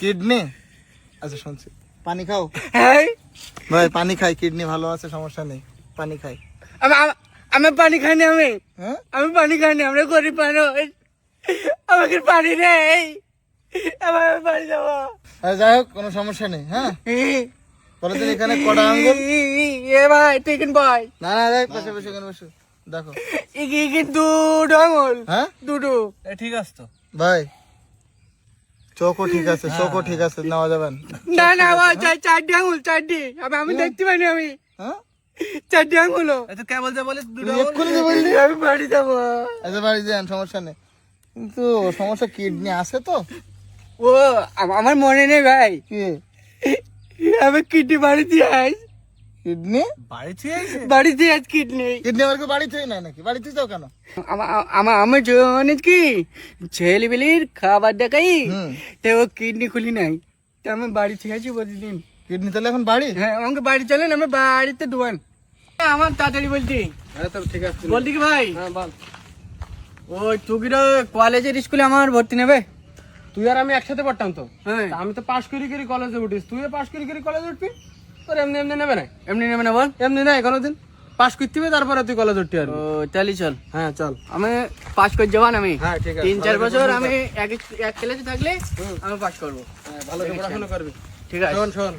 Kidney? আচ্ছা শুনছি। পানি খাও। হ্যাঁ ভাই পানি খাই কিডনি ভালো আছে সমস্যা নেই। পানি খাই। আমি আমি- পানি খাইনি আমি। হ্যাঁ? আমি পানি খাইনি আমরা গরিব মানুষ। আমাকে পানি নেই আমার পানি দেবো। আরে যাই হোক কোনো সমস্যা নেই হ্যাঁ? বলেছেন এখানে কটা আঙ্গুল? এ ভাই টেকেন ভাই না না যাই বসে বসে এখানে বসে। দেখো। দুটো আঙুল হ্যাঁ? দুটো। ঠিক আছে তো। ভাই চোখও ঠিক আছে চোখও ঠিক আছে নেওয়া যাবেন না। না চার চারটি আঙুল চারটি আমি আমি দেখতে পাইনি আমি। হ্যাঁ? চারটি আঙুল তো কে বলছে বলিস? দুটো এক্ষুনি যে বললি? আমি বাড়ি যাব। আচ্ছা বাড়ি যান সমস্যা নেই। কিন্তু সমস্যা কিডনি আছে তো? ও আমার মনে নেই ভাই। কি? আমি কিডনি বাড়িতে আস কিডনি? বাড়ি থেকে বাড়িতে আজ কিডনি। কিডনি আমার কি বাড়িতেই নাই নাকি? বাড়িতে যাও কেন? আমার আমার জন্য কি? ছেলেবেলির খাবার দেখাই। তো ও কিডনি খুলি নাই। তো আমি বাড়ি থেকে আছি প্রতিদিন। কিডনি তাহলে এখন বাড়ি? হ্যাঁ আমাকে বাড়ি চলেন আমি বাড়িতে ডুবান আমার তাড়াতাড়ি বলছি। হ্যাঁ তো ঠিক আছে। বলছি কি ভাই? হ্যাঁ বল। ওই টুকিরো কলেজের স্কুলে আমার ভর্তি নেবে? তুই আর আমি একসাথে পড়তাম তো। হ্যাঁ। আমি তো পাশ করি করি কলেজে উঠিস। তুই পাশ করি করি কলেজে উঠবি? তোর এমনি এমনি নেবে না এমনি নেবে না বল। এমনি কোনোদিন? পাশ করতে হবে তারপরে তুই কলেজ উঠতে ও তাহলে চল। হ্যাঁ চল। আমি পাস করে যাবান আমি? হ্যাঁ ঠিক আছে। তিন চার বছর আমি এক এক ক্লাসে থাকলে আমি পাস করব। হ্যাঁ, ভালো করে পড়াশোনা করবি। ঠিক আছে। শোন শোন।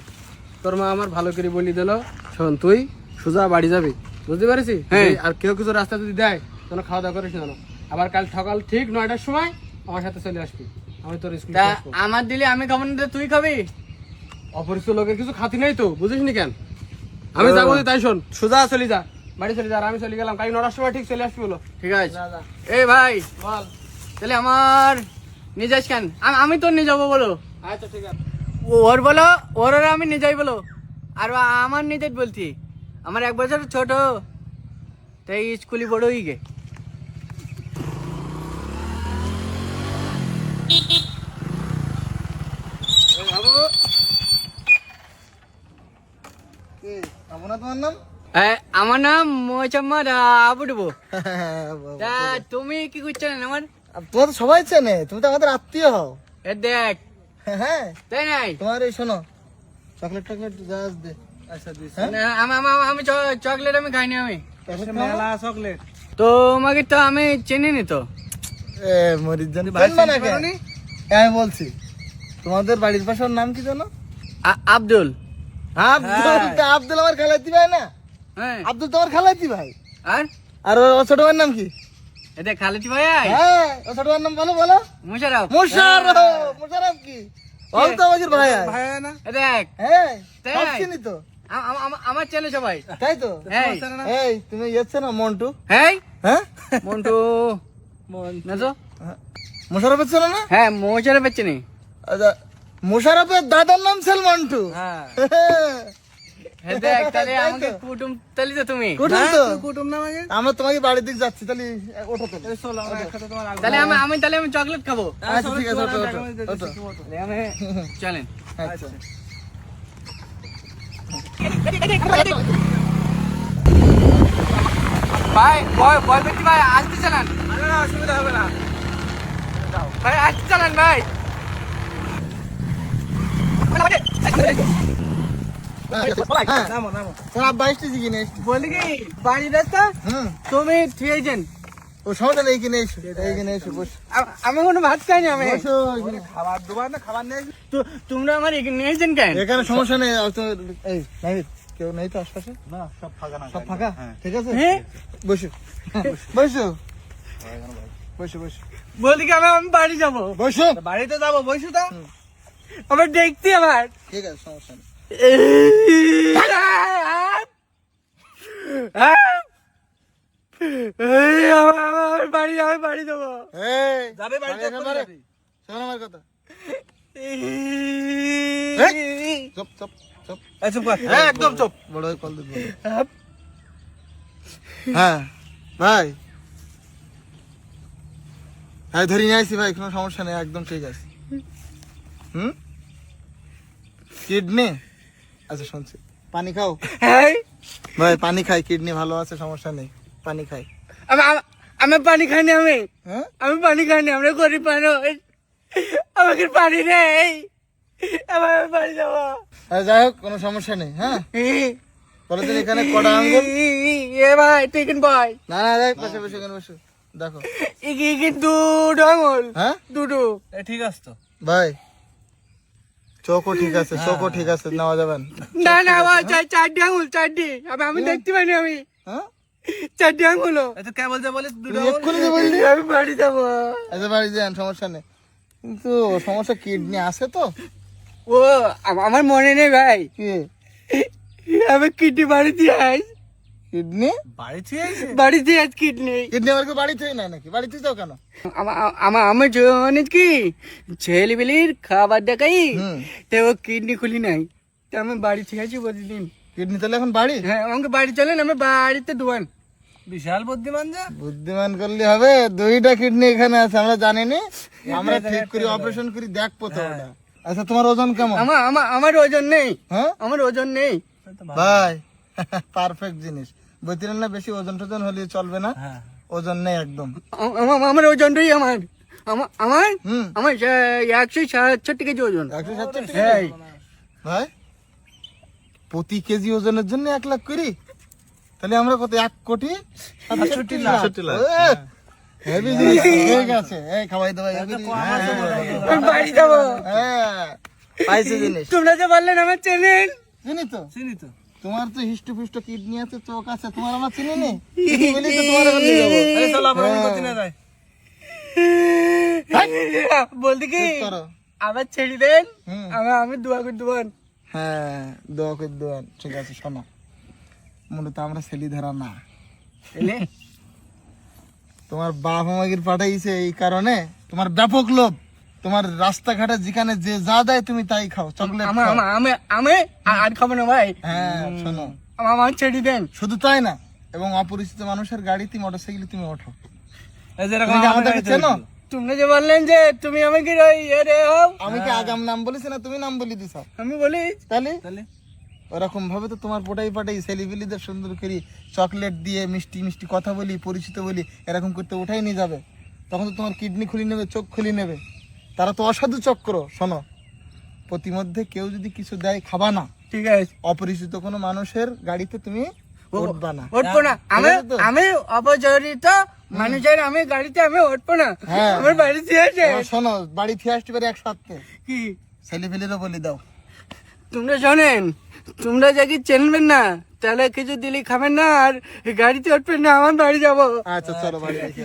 তোর মা আমার ভালো করে বলি দিল। শোন তুই সোজা বাড়ি যাবি। বুঝতে পারিস হ্যাঁ। আর কেউ কিছু রাস্তা যদি দেয় তোর খাওয়া দাওয়া করিস না আবার কাল সকাল ঠিক নয়টার সময় আমার সাথে চলে আসবি। আমি তোর স্কুল আমার দিলে আমি খাব না তুই খাবি? অপরিচিত লোকের কিছু খাতি নাই তো বুঝিস নি কেন? আমি যাব তাই শোন সোজা চলে যা বাড়ি চলে যা আর আমি চলে গেলাম কাল নটার সময় ঠিক চলে আসবি বলো ঠিক আছে? এই ভাই বল। তাহলে আমার নিয়ে যাস কেন? আমি তোর নিয়ে যাব বলো। আচ্ছা ঠিক আছে। ওর বলো ওর আর আমি নিয়ে যাই বলো। আর আমার নিজের বলছি আমার এক বছর ছোট তাই স্কুলে বড়ই গে কি আবু না তোমার নাম? আমার নাম মোচাম্মদ আবু ডুবো। তা তুমি কি করছ না আমার? তোমার তো সবাই চেনে তুমি তো আমাদের আত্মীয় হও। এ দেখ। হ্যাঁ তাই নাই? তোমার এই শোনো চকলেট টকলেট গাছ দে। আচ্ছা দিস হ্যাঁ? আমি- আমি- আমি চ- চকলেট আমি খাইনি আমি। মেলা চকলেট তো আমাকে তো আমি চিনি নি তো। এ মরিদ জানি? আমি বলছি তোমাদের বাড়ির পাশে নাম কি জানো আ- আব্দুল। আব্দুল তা আব্দুল আমার খালাইতি ভাই না? হ্যাঁ। আব্দুল তোমার খালাইতি ভাই। আর? আর ওর ছোট ভাইয়ের নাম কি? এতে ভাই হ্যাঁ ও ছোট ভাইয়ের নাম বলো বলো। মুশারফ। মুশারফ মুশারফ কি? ও তো আমাদের ভাই ভাই না। দেখ। হ্যাঁ? সব চিনি তো। আমার ছেলে সবাই। তাই তো? এই। তুমি না মন্টু। হ্যাঁ হ্যাঁ? মন্টু। না তো মুশারফের ছিল না? হ্যাঁ আচ্ছা, মুশারফের দাদার নাম ছিল মন্টু হ্যাঁ হ্যাঁ আমরা তোমাকে বাড়ির দিক যাচ্ছি তাহলে ওঠো তাহলে আমি তাহলে আমি চকলেট খাব। আচ্ছা ঠিক আছে আমি চলেন। আচ্ছা। ভাই ভাই আসতে চালান। না অসুবিধা হবে না। ভাই আসতে চালান ভাই হ্যাঁ নামো নামো তোমার আব্বা এসছে কিনে এসছে বলি কি বাড়ির রাস্তা হুম তুমি থিয়েছেন ও সমস্যা নেই এসো এইখানে এসো বসো আমি কোনো ভাত খাইনি আমি খাবার দুবার না খাবার নেই তো তোমরা আমার এখানে নিয়েছেন কেন এখানে সমস্যা নেই এই নাহিদ কেউ নেই তো আশপাশে না সব ফাঁকা না সব ফাঁকা ঠিক আছে হ্যাঁ বসো বসো বসো বসো বলি কি আমি আমি বাড়ি যাব। বসো। বাড়িতে যাব বসু তো। আমার দেখতে আমার ঠিক আছে সমস্যা নেই। এই, আমার আমার বাড়ি আমি বাড়ি যাব যাবে বাড়ি এখানে এক্ষুনি বাড়ি। যাবি। শোন আমার কথা। এই, চুপ চুপ চুপ এই চুপ কর হ্যাঁ একদম চুপ। বড় কল দিবো। হ্যাঁ ভাই। হ্যাঁ ধরে নিয়ে আসি ভাই কোনো সমস্যা নেই একদম ঠিক আছে। হুম? কিডনি? আচ্ছা শুনছি। পানি খাও। এই, ভাই পানি খাই কিডনি ভালো আছে সমস্যা নেই। পানি খাই। আমি পানি খাইনি আমি। হ্যাঁ? আমি পানি খাইনি আমরা গরিব মানুষ। আমাকে পানি নেই এবার আমি বাড়ি যাব আরে যাই হোক কোনো সমস্যা নেই হ্যাঁ? বলো এখানে কটা আঙ্গুল এ ভাই টিকেন ভাই না না দেখ পাশে বসে এখানে বসে। দেখো। ইকি কিন্তু ডাঙল হ্যাঁ? দুটো। ঠিক আছে তো। ভাই চোখও ঠিক আছে চোখও ঠিক আছে নেওয়া যাবেন। না না ভাই চার চারটি আঙুল চারটি আমি আমি দেখতে পাইনি আমি। হ্যাঁ? চারটি আঙুল আচ্ছা কে বলছে বলে তুই এক্ষুনি যে বললি। আমি বাড়ি যাব। আচ্ছা বাড়ি যান সমস্যা নেই। কিন্তু সমস্যা কিডনি আছে তো? ও আমার মনে নেই ভাই। কি? আমি কিডনি বাড়ি দিয়ে আস। কিডনি? বাড়িতে বাড়িতে আজ কিডনি। কিডনি আমার কি বাড়িতেই নাই নাকি? বাড়িতে যাও কেন? আমার আমার জন্য কি? ছেলেবেলির খাবার দেখাই। তো ও কিডনি খুলি নাই। তো আমি বাড়ি থেকে আছি প্রতিদিন। কিডনি তাহলে এখন বাড়ি? হ্যাঁ আমাকে বাড়ি চলেন আমি বাড়িতে দোয়ান। বিশাল বুদ্ধিমান যা। বুদ্ধিমান করলে হবে দুইটা কিডনি এখানে আছে আমরা জানি নি আমরা ঠিক করি অপারেশন করি দেখব তো ওটা। আচ্ছা তোমার ওজন কেমন? আমার আমার ওজন নেই। হ্যাঁ? আমার ওজন নেই। ভাই পারফেক্ট জিনিস। বলছিলেন না বেশি ওজন টোজন হলে চলবে না। হ্যাঁ। ওজন নেই একদম। আমার ওজনটাই আমার। আমার? আমার একশো সাতষট্টি কেজি ওজন। একশো সাতষট্টি হ্যাঁ ভাই প্রতি কেজি ওজনের জন্য এক লাখ করি তাহলে আমরা কত এক কোটি? সাতষট্টি লাখ। জিনিস ঠিক আছে এই খাওয়াই দাওয়াই বাড়ি যাব। হ্যাঁ। পাইছে জিনিস। তোমরা যে বললেন আমার চেনেন। চিনি তো? চিনি তো। তোমার তো হিষ্ট ফিষ্ট কিডনি আছে চোখ আছে তোমার আমার চিনি নি চিনি তো তোমার ওখানে যাব। এই চলো আমরা অন্য না যাই বলতে কি? আবার ছেড়ে দেন। আমি আমি দোয়া করে দেবেন হ্যাঁ দোয়া করে ঠিক আছে শোনো। মূলত আমরা ছেলি ধরা না। তোমার বাপ আমাকে পাঠাইছে এই কারণে তোমার ব্যাপক লোভ। তোমার রাস্তাঘাটে যেখানে যে যা দেয় তুমি তাই খাও চকলেট আমি আমি আর খাব না ভাই। হ্যাঁ শোনো। আমার ছেড়ে দেন। শুধু তাই না এবং অপরিচিত মানুষের গাড়িতে মোটরসাইকেলে তুমি ওঠো এই যেরকম তুমি আমাদেরকে চেনো। তোমরা যে বললেন যে তুমি আমাকে আমি কি আগাম নাম বলেছি না তুমি নাম বলে দিছ? আমি বলি। তাহলে? তাহলে? ওরকম ভাবে তো তোমার পোটাই পাটাই ছেলেপিলিদের সুন্দর করি চকলেট দিয়ে মিষ্টি মিষ্টি কথা বলি পরিচিত বলি এরকম করতে ওঠাই নিয়ে যাবে। তখন তো তোমার কিডনি খুলি নেবে চোখ খুলি নেবে। তারা তো অসাধু চক্র শোনো। প্রতিমধ্যে কেউ যদি কিছু দেয় খাবা না। ঠিক আছে। অপরিচিত কোনো মানুষের গাড়িতে তুমি উঠবা না। উঠবো না। আমি আমি অপচরিত মানুষের আমি গাড়িতে আমি উঠবো না। হ্যাঁ। আমার বাড়িতে আছে এবার শোনো বাড়ি ফিরে আসতে পারে এক সপ্তাহে। কি? ছেলেপিলিরও বলে দাও। তোমরা শোনেন তোমরা যাকে চেনবেন না তাহলে কিছু দিলে খাবেন না আর গাড়িতে উঠবেন না আমার বাড়ি যাব। আচ্ছা চলো বাড়ি আসি।